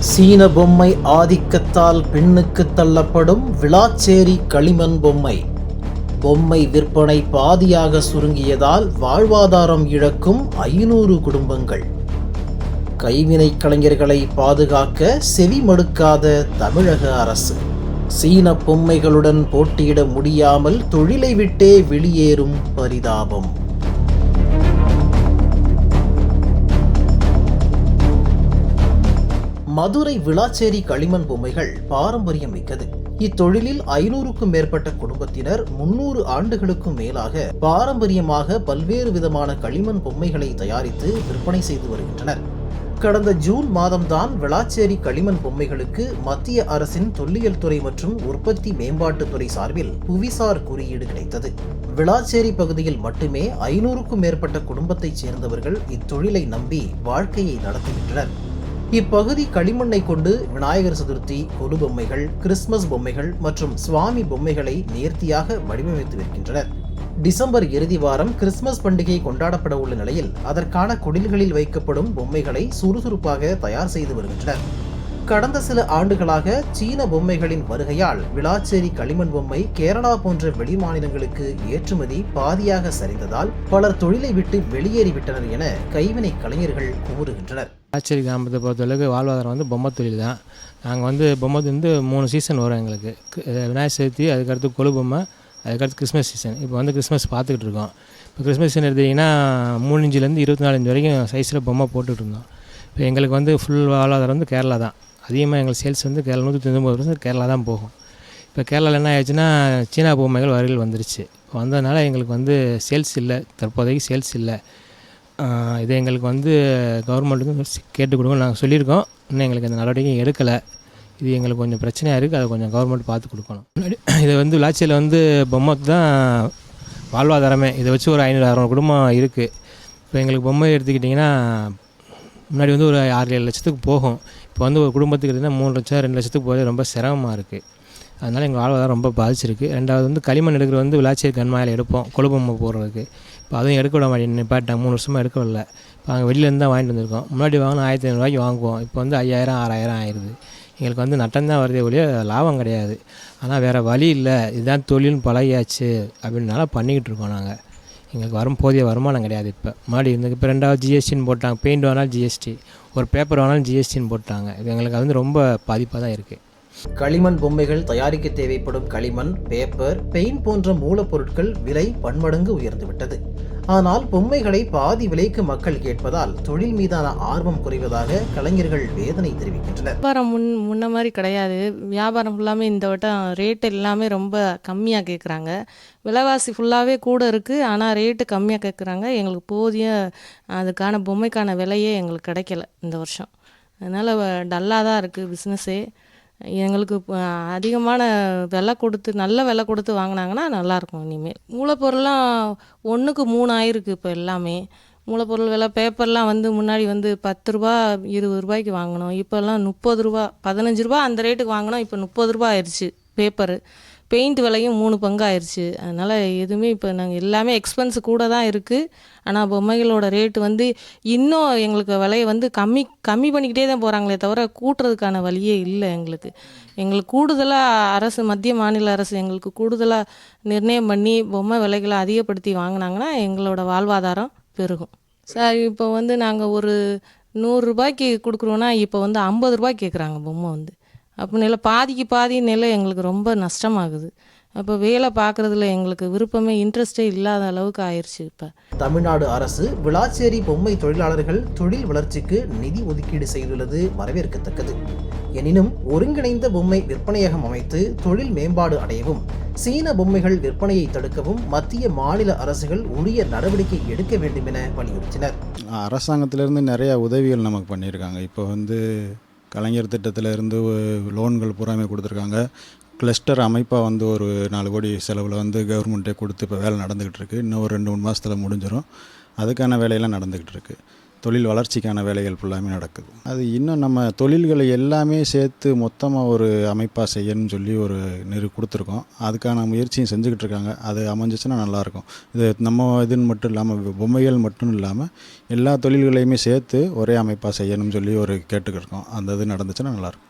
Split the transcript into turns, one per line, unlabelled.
சீன பொம்மை ஆதிக்கத்தால் பின்னுக்கு தள்ளப்படும் விளாச்சேரி களிமண் பொம்மை. பொம்மை விற்பனை பாதியாக சுருங்கியதால் வாழ்வாதாரம் இழக்கும் ஐநூறு குடும்பங்கள். கைவினைக் கலைஞர்களை பாதுகாக்க செவி மடுக்காத தமிழக அரசு. சீன பொம்மைகளுடன் போட்டியிட முடியாமல் தொழிலை விட்டே வெளியேறும் பரிதாபம். மதுரை விளாச்சேரி களிமண் பொம்மைகள் பாரம்பரியம் மிக்கது. இத்தொழிலில் ஐநூறுக்கும் மேற்பட்ட குடும்பத்தினர் முன்னூறு ஆண்டுகளுக்கும் மேலாக பாரம்பரியமாக பல்வேறு விதமான களிமண் பொம்மைகளை தயாரித்து விற்பனை செய்து வருகின்றனர். கடந்த ஜூன் மாதம்தான் விளாச்சேரி களிமண் பொம்மைகளுக்கு மத்திய அரசின் தொல்லியல் துறை மற்றும் உற்பத்தி மேம்பாட்டுத் துறை சார்பில் புவிசார் குறியீடு கிடைத்தது. விளாச்சேரி பகுதியில் மட்டுமே ஐநூறுக்கும் மேற்பட்ட குடும்பத்தைச் சேர்ந்தவர்கள் இத்தொழிலை நம்பி வாழ்க்கையை நடத்துகின்றனர். இப்பகுதி களிமண்ணை கொண்டு விநாயகர் சதுர்த்தி கொலு பொம்மைகள் கிறிஸ்துமஸ் பொம்மைகள் மற்றும் சுவாமி பொம்மைகளை நேர்த்தியாக வடிவமைத்து வருகின்றனர் டிசம்பர் இறுதி வாரம் கிறிஸ்துமஸ் பண்டிகை கொண்டாடப்பட உள்ள நிலையில் அதற்கான குடில்களில் வைக்கப்படும் பொம்மைகளை சுறுசுறுப்பாக தயார் செய்து வருகின்றனர். கடந்த சில ஆண்டுகளாக சீன பொம்மைகளின் வருகையால் விளாச்சேரி களிமண் பொம்மை கேரளா போன்ற வெளிமாநிலங்களுக்கு ஏற்றுமதி பாதியாக சரிந்ததால் பலர் தொழிலை விட்டு வெளியேறிவிட்டனர் என கைவினை கலைஞர்கள் கூறுகின்றனர்.
விளாச்சேரி கிராமத்தை பொறுத்தளவுக்கு வாழ்வாதாரம் வந்து பொம்மை தொழில் தான். நாங்கள் வந்து பொம்மை வந்து மூணு சீசன் வரும் எங்களுக்கு. விநாயகர் சதுர்த்தி அதுக்கடுத்து கொலு பொம்மை அதுக்கடுத்து கிறிஸ்மஸ் சீசன் இப்போ வந்து கிறிஸ்மஸ் பார்த்துக்கிட்டு இருக்கோம். இப்போ கிறிஸ்மஸ் சீசன் எடுத்திங்கன்னா மூணு இஞ்சிலேருந்து இருபத்தி நாலு இன்ச் வரைக்கும் சைஸில் பொம்மை போட்டுட்டு இருந்தோம். இப்போ எங்களுக்கு வந்து ஃபுல் வாழ்வாதாரம் வந்து கேரளா தான். அதிகமாக எங்கள் சேல்ஸ் வந்து கேரளா நூற்றி தொண்ணூறு பர்சன்ட் கேரளா தான் போகும். இப்போ கேரளாவில் என்ன ஆயிடுச்சுன்னா சீனா பொம்மைகள் வரையில் வந்துருச்சு. இப்போ வந்ததுனால எங்களுக்கு வந்து சேல்ஸ் இல்லை தற்போதைக்கு சேல்ஸ் இல்லை. இதை இது எங்களுக்கு வந்து கவர்மெண்ட்டுக்கு கேட்டு கொடுங்க நாங்கள் சொல்லியிருக்கோம். இன்னும் எங்களுக்கு அந்த நடவடிக்கை எடுக்கலை. இது எங்களுக்கு கொஞ்சம் பிரச்சனையாக இருக்குது அதை கொஞ்சம் கவர்மெண்ட் பார்த்து கொடுக்கணும். இதை வந்து விளாச்சியில் வந்து பொம்மை தான் வாழ்வாதாரமே. இதை வச்சு ஒரு ஐநூறு அறுநூறு குடும்பம் இருக்குது இப்போ எங்களுக்கு பொம்மை எடுத்துக்கிட்டிங்கன்னா முன்னாடி வந்து ஒரு ஆறு ஏழு லட்சத்துக்கு போகும். இப்போ வந்து ஒரு குடும்பத்துக்கு எடுத்திங்கன்னா மூணு லட்சம் ரெண்டு லட்சத்துக்கு போகிறது ரொம்ப சிரமமாக இருக்குது அதனால் எங்கள் வாழ்வாதாரம் ரொம்ப பாதிச்சிருக்கு. ரெண்டாவது வந்து களிமண் எடுக்கிறது வந்து விளாச்சியர் கண்மாயில் எடுப்போம் கொழுபொம்மை போடுறதுக்கு. இப்போ அதுவும் எடுக்க விட மாட்டேன் நிப்பாட்டாங்க மூணு வருஷமாக எடுக்க விடல இப்போ நாங்கள் வெளியிலேருந்து தான் வாங்கிட்டு வந்திருக்கோம். முன்னாடி வாங்கினா ஆயிரத்தி ஐநூறுரூவாய்க்கு வாங்குவோம். இப்போ வந்து ஐயாயிரம் ஆறாயிரம் ஆயிடுது எங்களுக்கு வந்து நட்டம்தான் வருதே ஒழிய லாபம் கிடையாது. ஆனால் வேறு வழி இல்லை. இதுதான் தொழில்னு பழகியாச்சு. அப்படின்னால பண்ணிக்கிட்டு இருக்கோம் நாங்கள் எங்களுக்கு வரும் போதிய வருமானம் கிடையாது இப்போ. முன்னாடி இருந்தது இப்போ ரெண்டாவது ஜிஎஸ்டின்னு போட்டாங்க. பெயிண்ட் வேணாலும் ஜிஎஸ்டி ஒரு பேப்பர் வேணாலும் ஜிஎஸ்டின்னு போட்டாங்க. இது எங்களுக்கு அது வந்து ரொம்ப பாதிப்பாக தான் இருக்குது
களிமண் பொம்மைகள் தயாரிக்க தேவைப்படும் களிமண் பேப்பர் பெயிண்ட் போன்ற மூலப்பொருட்கள் விலை பன்மடங்கு உயர்ந்துவிட்டது ஆனால் பொம்மைகளை பாதி விலைக்கு மக்கள் கேட்பதால் தொழில் மீதான ஆர்வம் குறைவதாக கலைஞர்கள் வேதனை தெரிவிக்கின்றனர்.
வியாபாரம் முன் முன்ன மாதிரி கிடையாது. வியாபாரம் ஃபுல்லாமே இந்த வட்டம் ரேட் எல்லாமே ரொம்ப கம்மியாக கேட்குறாங்க விலைவாசி ஃபுல்லாகவே கூட இருக்குது ஆனால் ரேட்டு கம்மியாக கேட்குறாங்க எங்களுக்கு போதிய அதுக்கான பொம்மைக்கான விலையே எங்களுக்கு கிடைக்கல இந்த வருஷம். அதனால் டல்லாக தான் இருக்குது பிஸ்னஸே எங்களுக்கு அதிகமான விலை கொடுத்து நல்ல விலை கொடுத்து வாங்கினாங்கன்னா நல்லாயிருக்கும் இனிமேல். மூலப்பொருள்லாம் ஒன்றுக்கு மூணு ஆயிருக்கு இப்போ எல்லாமே. மூலப்பொருள் விலை பேப்பர்லாம் வந்து முன்னாடி வந்து பத்து ரூபா இருபது ரூபாய்க்கு வாங்கினோம். இப்போல்லாம் முப்பது ரூபா பதினஞ்சு ரூபா அந்த ரேட்டுக்கு வாங்கினோம். இப்போ முப்பது ரூபா ஆயிடுச்சு பேப்பரு. பெயிண்ட் விலையும் மூணு பங்கு ஆயிடுச்சு அதனால் எதுவுமே இப்போ நாங்கள் எல்லாமே எக்ஸ்பென்ஸ் கூட தான் இருக்குது ஆனால் பொம்மைகளோட ரேட்டு வந்து இன்னும் எங்களுக்கு விலையை வந்து கம்மி கம்மி பண்ணிக்கிட்டே தான் போகிறாங்களே தவிர கூட்டுறதுக்கான வழியே இல்லை எங்களுக்கு. எங்களுக்கு கூடுதலாக அரசு மத்திய மாநில அரசு எங்களுக்கு கூடுதலாக நிர்ணயம் பண்ணி பொம்மை விலைகளை அதிகப்படுத்தி வாங்கினாங்கன்னா எங்களோட வாழ்வாதாரம் பெருகும். சார் இப்போ வந்து நாங்கள் ஒரு நூறுரூபாய்க்கு கொடுக்குறோன்னா இப்போ வந்து ஐம்பது ரூபாய் கேட்குறாங்க பொம்மை வந்து. அப்போ நில பாதிக்கு பாதி நிலை எங்களுக்கு ரொம்ப நஷ்டமாகுது. அப்போ வேலை பார்க்குறதுல எங்களுக்கு விருப்பமே இன்ட்ரெஸ்டே இல்லாத அளவுக்கு ஆயிடுச்சு இப்போ.
தமிழ்நாடு அரசு விளாச்சேரி பொம்மை தொழிலாளர்கள் தொழில் வளர்ச்சிக்கு நிதி ஒதுக்கீடு செய்துள்ளது வரவேற்கத்தக்கது. எனினும் ஒருங்கிணைந்த பொம்மை விற்பனையகம் அமைத்து தொழில் மேம்பாடு அடையவும் சீன பொம்மைகள் விற்பனையை தடுக்கவும் மத்திய மாநில அரசுகள் உரிய நடவடிக்கை எடுக்க வேண்டும் என வலியுறுத்தினர்.
அரசாங்கத்திலேருந்து நிறையா உதவிகள் நமக்கு பண்ணியிருக்காங்க. இப்போ வந்து கலைஞர் திட்டத்தில் இருந்து லோன்கள் பூராமே கொடுத்துருக்காங்க. கிளஸ்டர் அமைப்பாக வந்து ஒரு நாலு கோடி செலவில் வந்து கவர்மெண்ட்டே கொடுத்து இப்போ வேலை நடந்துக்கிட்டு இருக்குது இன்னும் ஒரு ரெண்டு மூணு மாதத்தில் முடிஞ்சிடும் அதுக்கான வேலையெல்லாம் நடந்துக்கிட்டு இருக்குது தொழில் வளர்ச்சிக்கான வேலைகள் ஃபுல்லாமே நடக்குது. அது இன்னும் நம்ம தொழில்களை எல்லாமே சேர்த்து மொத்தமாக ஒரு அமைப்பாக செய்யணும்னு சொல்லி ஒரு நெரு கொடுத்துருக்கோம். அதுக்கான முயற்சியும் செஞ்சுக்கிட்டு இருக்காங்க. அது அமைஞ்சிச்சுன்னா நல்லாயிருக்கும். இது நம்ம இதுன்னு மட்டும் இல்லாமல் பொம்மைகள் மட்டும் இல்லாமல் எல்லா தொழில்களையுமே சேர்த்து ஒரே அமைப்பாக செய்யணும்னு சொல்லி ஒரு கேட்டுக்கிட்டு இருக்கோம். அந்த இது நடந்துச்சுன்னா நல்லாயிருக்கும்.